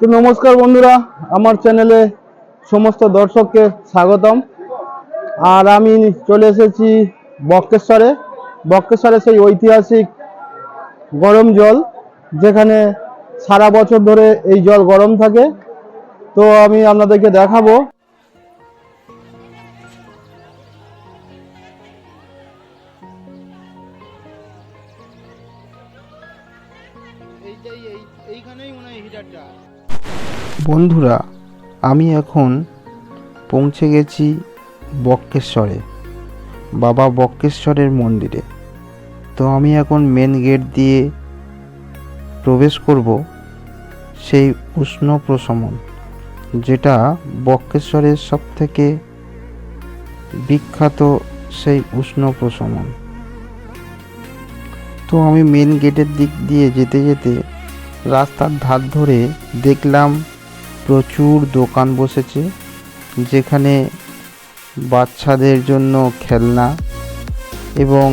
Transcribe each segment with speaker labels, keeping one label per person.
Speaker 1: তো নমস্কার বন্ধুরা, আমার চ্যানেলে সমস্ত দর্শককে স্বাগতম। আর আমি চলে এসেছি বক্রেশ্বরে। বক্রেশ্বরে সেই ঐতিহাসিক গরম জল, যেখানে সারা বছর ধরে এই জল গরম থাকে। তো আমি আপনাদেরকে দেখাবো। এইটাই এইখানেই মনে হয় হিটারটা
Speaker 2: বন্ধুরা, আমি এখন পৌঁছে গেছি বক্রেশ্বরে বাবা বক্রেশ্বরের মন্দিরে। তো আমি এখন মেন গেট দিয়ে প্রবেশ করব সেই উষ্ণ প্রশমন, যেটা বক্রেশ্বরের সব থেকে বিখ্যাত সেই উষ্ণ প্রশমন। তো আমি মেন গেটের দিক দিয়ে যেতে যেতে রাস্তার ধার ধরে দেখলাম প্রচুর দোকান বসেছে, যেখানে বাচ্চাদের জন্য খেলনা এবং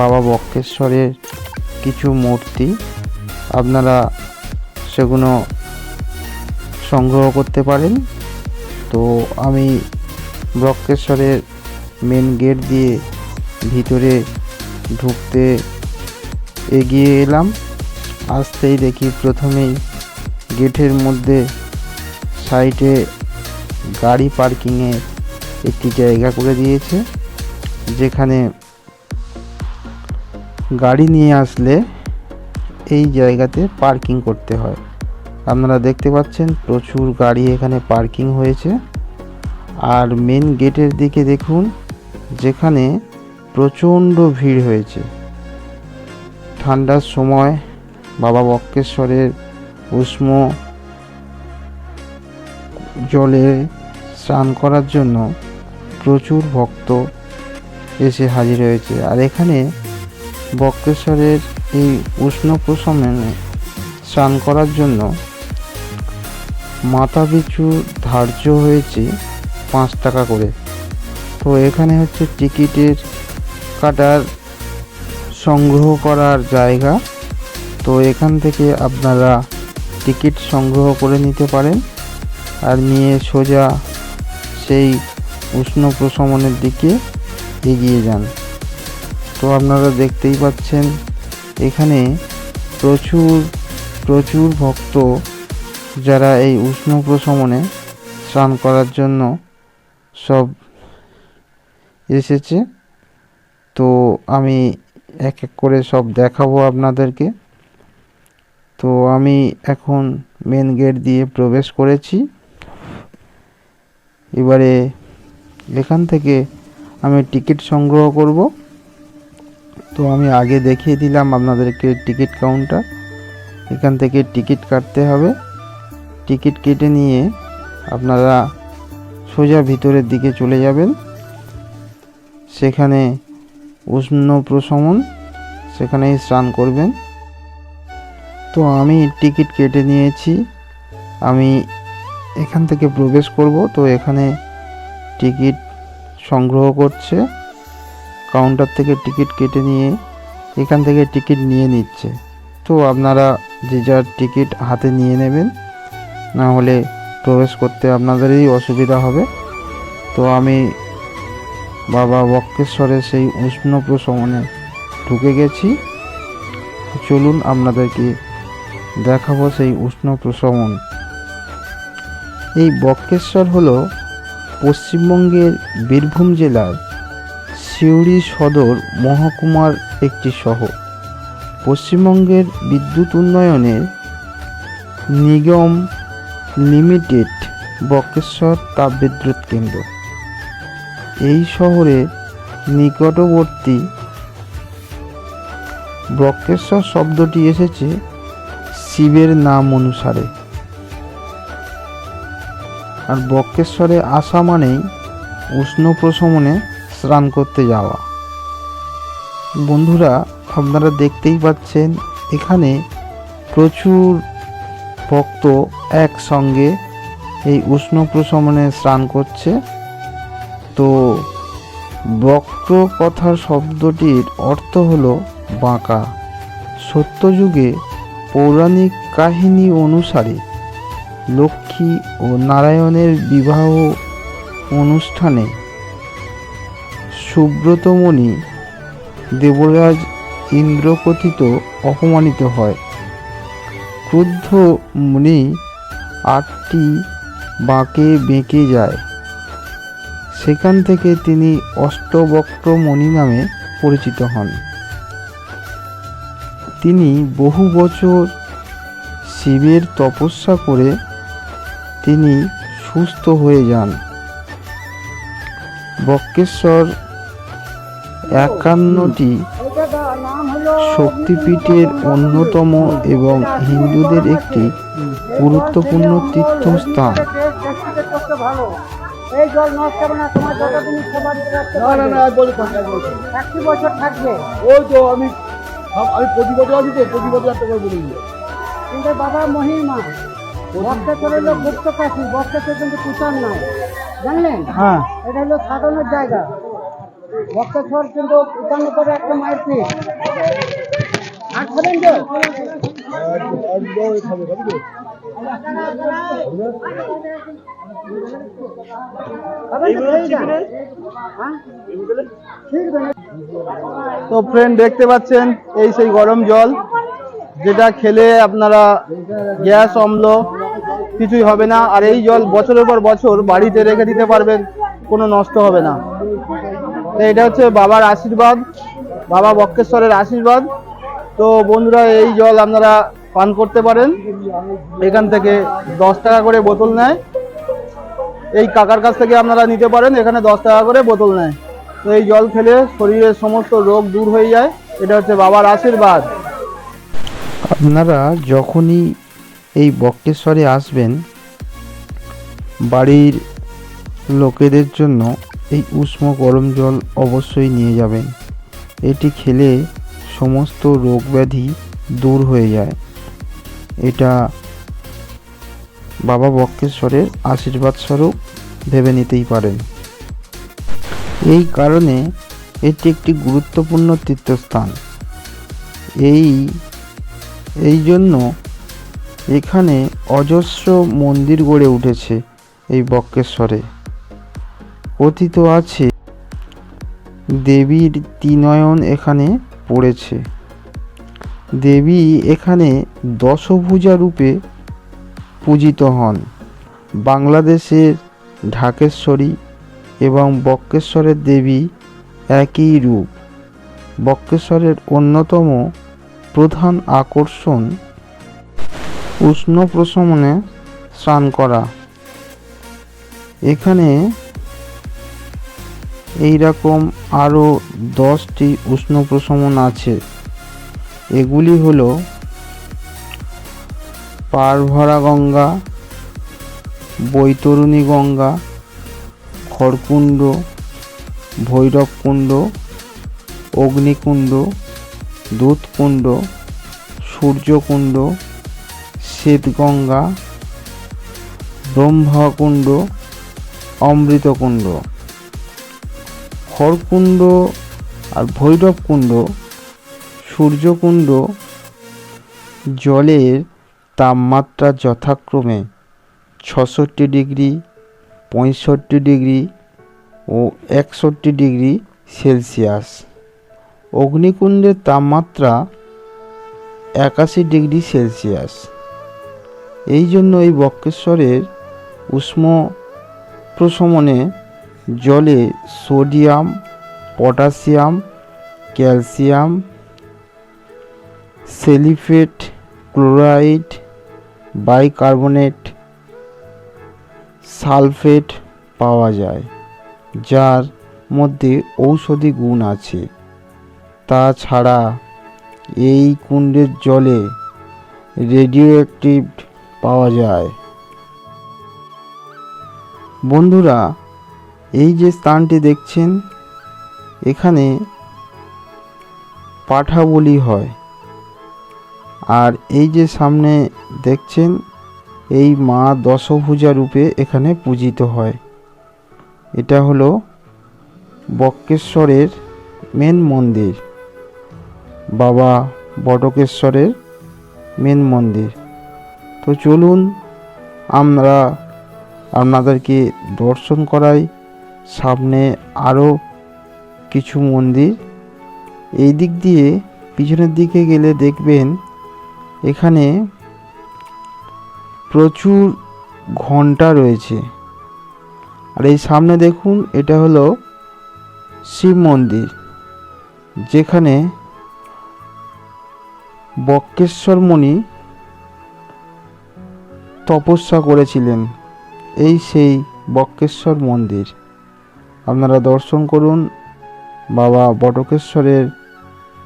Speaker 2: বাবা বক্রেশ্বরের কিছু মূর্তি আপনারা সেগুলো সংগ্রহ করতে পারেন। তো আমি বক্রেশ্বরের মেন গেট দিয়ে ভিতরে ঢুকতে এগিয়ে এলাম। আসতেই দেখি প্রথমেই গেটের মধ্যে সাইডে গাড়ি পার্কিংয়ে একটি জায়গা করে দিয়েছে, যেখানে গাড়ি নিয়ে আসলে এই জায়গাতে পার্কিং করতে হয়। আপনারা দেখতে পাচ্ছেন প্রচুর গাড়ি এখানে পার্কিং হয়েছে। আর মেন গেটের দিকে দেখুন, যেখানে প্রচণ্ড ভিড় হয়েছে। ঠান্ডার সময় বাবা বক্রেশ্বরের উষ্ণ জলে স্নান করার জন্য প্রচুর ভক্ত এসে হাজির হয়েছে। আর এখানে বক্রেশ্বরের এই উষ্ণ প্রশমনে স্নান করার জন্য মাথা পিছু ধার্য হয়েছে পাঁচ টাকা করে। তো এখানে হচ্ছে টিকিটের কাটার সংগ্রহ করার জায়গা। তো এখান থেকে আপনারা টিকিট সংগ্রহ করে নিতে পারেন। আর নিয়ে সোজা সেই উষ্ণ প্রশমনের দিকে এগিয়ে যান। তো আপনারা দেখতেই পাচ্ছেন, এখানে প্রচুর প্রচুর ভক্ত যারা এই উষ্ণ প্রশমনে স্নান করার জন্য সব এসেছে। তো আমি এক এক করে সব দেখাবো আপনাদেরকে। তো আমি এখন মেন গেট দিয়ে প্রবেশ করেছি। এবারে এখান থেকে আমি টিকিট সংগ্রহ করব। তো আমি আগে দেখিয়ে দিলাম আপনাদেরকে টিকিট কাউন্টার। এখান থেকে টিকিট কাটতে হবে। টিকিট কেটে নিয়ে আপনারা সোজা ভিতরের দিকে চলে যাবেন। সেখানে উষ্ণ প্রশমন, সেখানেই স্নান করবেন। তো আমি টিকিট কেটে নিয়েছি। আমি এখান থেকে প্রবেশ করব। তো এখানে টিকিট সংগ্রহ করছে। কাউন্টার থেকে টিকিট কেটে নিয়ে এখান থেকে টিকিট নিয়ে নিচ্ছে। তো আপনারা যে যার টিকিট হাতে নিয়ে নেবেন, না হলে প্রবেশ করতে আপনাদেরই অসুবিধা হবে। তো আমি বাবা বক্রেশ্বরের সেই উষ্ণ প্রশমনে ঢুকে গেছি। চলুন আপনাদেরকে দেখাবো সেই উষ্ণ প্রশমন। এই বক্রেশ্বর হল পশ্চিমবঙ্গের বীরভূম জেলার সিউড়ি সদর মহকুমার একটি শহর। পশ্চিমবঙ্গের বিদ্যুৎ উন্নয়নের নিগম লিমিটেড বক্রেশ্বর তাপবিদ্যুৎ কেন্দ্র। এই শহরে নিকটবর্তী বক্রেশ্বর শব্দটি এসেছে শিবের নাম অনুসারে। আর বক্রেশ্বরে আসা মানেই উষ্ণ প্রশমনে স্নান করতে যাওয়া। বন্ধুরা, আপনারা দেখতেই পাচ্ছেন, এখানে প্রচুর ভক্ত একসঙ্গে এই উষ্ণ প্রশমনে স্নান করছে। তো বক্র কথার শব্দটির অর্থ হলো বাঁকা। সত্যযুগে পৌরাণিক কাহিনী অনুসারে লক্ষ্মী ও নারায়ণের বিবাহ অনুষ্ঠানে সুব্রতমণি দেবরাজ ইন্দ্রকথিত অপমানিত হয়। ক্রুদ্ধ মুনি আটটি বাঁকে বেঁকে যায়। সেখান থেকে তিনি অষ্টবক্র মণি নামে পরিচিত হন। তিনি বহু বছর শিবের তপস্যা করে তিনি সুস্থ হয়ে যান। বক্রেশ্বর একান্নটি শক্তিপীঠের অন্যতম এবং হিন্দুদের একটি গুরুত্বপূর্ণ তীর্থস্থান।
Speaker 3: ভালো এই জল নষ্ট হবে না তোমার যতদিন সেবা দিতে রাখতে
Speaker 1: না না না
Speaker 3: পারবে
Speaker 1: এক বছর থাকবে। এক বছর থাকবে।
Speaker 3: একটি বছর থাকবে
Speaker 1: ওই তো আমি আমি প্রতি বছর আছি তো প্রতি বছর একটা করে বলে
Speaker 3: বাবা মহিমা। বক্সেশ্বর হলো গুপ্ত কাশি বক্সেশ্বর কিন্তু কুচার নয় জানলেন?
Speaker 1: হ্যাঁ।
Speaker 3: এটা হলো সাধনের জায়গা। বক্সেশ্বর কিন্তু উপান্ন করে একটা মায়ের পিঠ। আর খাবেন তো? তো যান। হ্যাঁ?
Speaker 1: তো ফ্রেন্ড দেখতে পাচ্ছেন এই সেই গরম জল যেটা খেলে আপনারা গ্যাস অম্ল কিছুই হবে না, আর এই জল বছরের পর বছর বাড়িতে রেখে দিতে পারবেন, কোনো নষ্ট হবে না। এটা হচ্ছে বাবার আশীর্বাদ, বাবা বক্রেশ্বরের আশীর্বাদ। তো বন্ধুরা, এই জল আপনারা পান করতে পারেন, এখান থেকে দশ টাকা করে বোতল নেয়। এই কাকার কাছ থেকে আপনারা নিতে পারেন, এখানে দশ টাকা করে বোতল নেয়। তো এই জল খেলে শরীরের সমস্ত রোগ দূর হয়ে যায়, এটা হচ্ছে বাবার আশীর্বাদ।
Speaker 2: আপনারা যখনই এই বক্রেশ্বরে আসবেন, বাড়ির লোকেদের জন্য এই উষ্ণ গরম জল অবশ্যই নিয়ে যাবেন। এটি খেলে সমস্ত রোগ ব্যাধি দূর হয়ে যায়। এটা বাবা বক্রেশ্বরের আশীর্বাদ স্বরূপ ভেবে নিতেই পারেন। এই কারণে এটি একটি গুরুত্বপূর্ণ তীর্থস্থান। এই এই জন্য এখানে অজস্র মন্দির গড়ে উঠেছে এই বক্রেশ্বরে। কথিত আছে, দেবীর তিনয়ন এখানে পড়েছে। দেবী এখানে দশভুজা রূপে পূজিত হন। বাংলাদেশের ঢাকেশ্বরী এবং বক্রেশ্বরের দেবী একই রূপ। বক্রেশ্বরের অন্যতম প্রধান আকর্ষণ উষ্ণ প্রশমনে স্নান করা। এখানে এই রকম আরও দশটি উষ্ণ প্রশমন আছে। এগুলি হলো পারভরা গঙ্গা, বৈতরণী গঙ্গা, খড়কুণ্ড, ভৈরবকুণ্ড, অগ্নিকুণ্ড, দুধকুণ্ড, সূর্যকুণ্ড শ্বেতগঙ্গা, ব্রহ্মকুণ্ড, অমৃতকুণ্ড। খড়কুণ্ড আর ভৈরবকুণ্ড, সূর্যকুণ্ড, জলের তাপমাত্রা যথাক্রমে ছষট্টি ডিগ্রি, পঁয়ষট্টি ডিগ্রি ও একষট্টি ডিগ্রি সেলসিয়াস। অগ্নিকুণ্ডের তাপমাত্রা একাশি ডিগ্রি সেলসিয়াস। এই জন্য এই বক্রেশ্বরের উষ্ণ প্রশমনে জলে সোডিয়াম, পটাশিয়াম, ক্যালসিয়াম, সেলিফেট ক্লোরাইড, বাইকার্বনেট, সালফেট পাওয়া যায়, যার মধ্যে ঔষধি গুণ আছে। তাছাড়া এই কুণ্ডের জলে রেডিও অ্যাক্টিভ পাওয়া যায়। বন্ধুরা, এই যে স্থানটি দেখছেন, এখানে পাঠা বলি হয়। আর এই যে সামনে দেখছেন, এই মা দশভূজা রূপে এখানে পূজিত হয়। এটা হলো বক্রেশ্বরের মেন মন্দির, বাবা বটকেশ্বরের মেন মন্দির। তো চলুন আমরা আপনাদেরকে দর্শন করাই। সামনে আরও কিছু মন্দির। এই দিক দিয়ে পিছনের দিকে গেলে দেখবেন এখানে প্রচুর ঘণ্টা রয়েছে। আর এই সামনে দেখুন, এটা হলো শিব মন্দির, যেখানে বক্রেশ্বর মুনি তপস্যা করেছিলেন। এই সেই বক্রেশ্বর মন্দির। আপনারা দর্শন করুন বাবা বটকেশ্বরের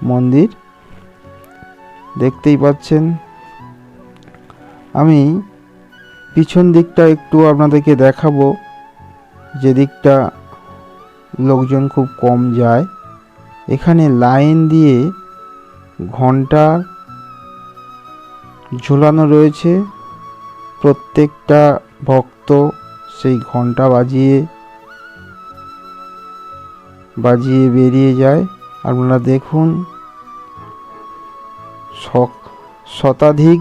Speaker 2: মন্দির। দেখতেই পাচ্ছেন। আমি পিছন দিকটা একটু আপনাদেরকে দেখাবো। যে দিকটা লোকজন খুব কম যায়। এখানে লাইন দিয়ে ঘণ্টা ঝোলানো রয়েছে। প্রত্যেকটা ভক্ত সেই ঘণ্টা বাজিয়ে বাজিয়ে বেরিয়ে যায়। আপনারা দেখুন শতাধিক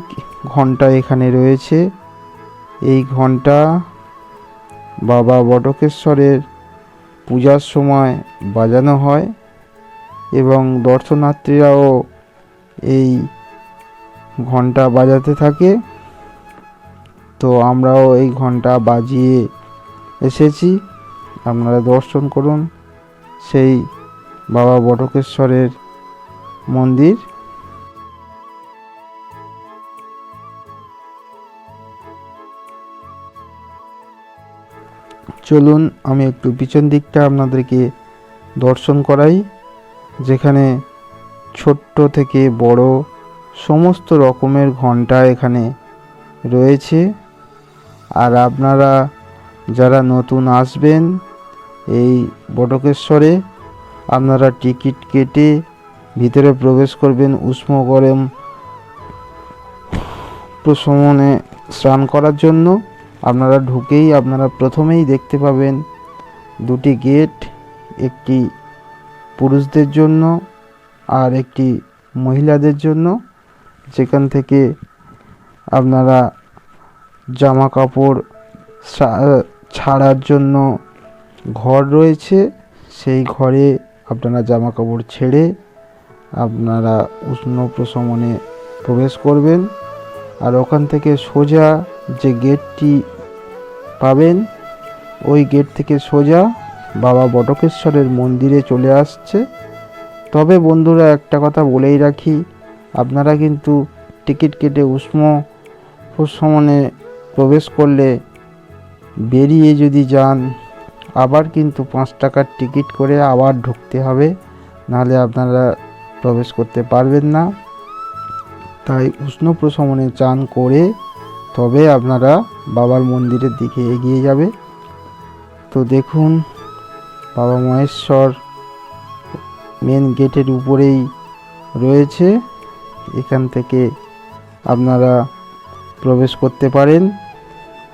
Speaker 2: ঘণ্টা এখানে রয়েছে। এই ঘণ্টা বাবা বটকেশ্বরের পূজার সময় বাজানো হয় এবং দর্শনার্থীরাও এই ঘণ্টা বাজাতে থাকে। তো আমরাও এই ঘণ্টা বাজিয়ে এসেছি। আপনারা দর্শন করুন সেই বাবা বটকেশ্বরের মন্দির। চলুন, আমি একটু পিছন দিকটা আপনাদেরকে দর্শন করাই, যেখানে ছোট্ট থেকে বড় সমস্ত রকমের ঘণ্টা এখানে রয়েছে। আর আপনারা যারা নতুন আসবেন এই বটকেশ্বরে, আপনারা টিকিট কেটে ভিতরে প্রবেশ করবেন উষ্ণ গরম প্রশমনে স্নান করার জন্য। আপনারা ঢুকেই আপনারা প্রথমেই দেখতে পাবেন দুটি গেট, একটি পুরুষদের জন্য আর একটি মহিলাদের জন্য। যেখান থেকে আপনারা জামা কাপড় ছাড়ার জন্য ঘর রয়েছে। সেই ঘরে আপনারা জামা কাপড় ছেড়ে আপনারা উষ্ণ প্রশমনে প্রবেশ করবেন আর ওখান থেকে সোজা যে গেটটি পাবেন, ওই গেট থেকে সোজা বাবা বটকেশ্বরের মন্দিরে চলে আসছে। তবে বন্ধুরা, একটা কথা বলেই রাখি, আপনারা কিন্তু টিকিট কেটে উষ্ণ প্রশমনে প্রবেশ করলে বেরিয়ে যদি যান, আবার কিন্তু পাঁচ টাকার টিকিট করে আবার ঢুকতে হবে, নাহলে আপনারা প্রবেশ করতে পারবেন না। তাই উষ্ণ প্রশমনে চান করে তবে আপনারা বাবার মন্দিরের দিকে এগিয়ে যাবে। তো দেখুন, বাবা মহেশ্বর মেন গেটের উপরেই রয়েছে। এখান থেকে আপনারা প্রবেশ করতে পারেন।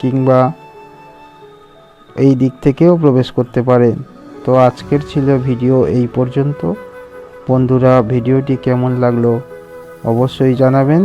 Speaker 2: কিংবা এই দিক থেকেও প্রবেশ করতে পারেন তো আজকের ছিল ভিডিও এই পর্যন্ত। বন্ধুরা, ভিডিওটি কেমন লাগল অবশ্যই জানাবেন।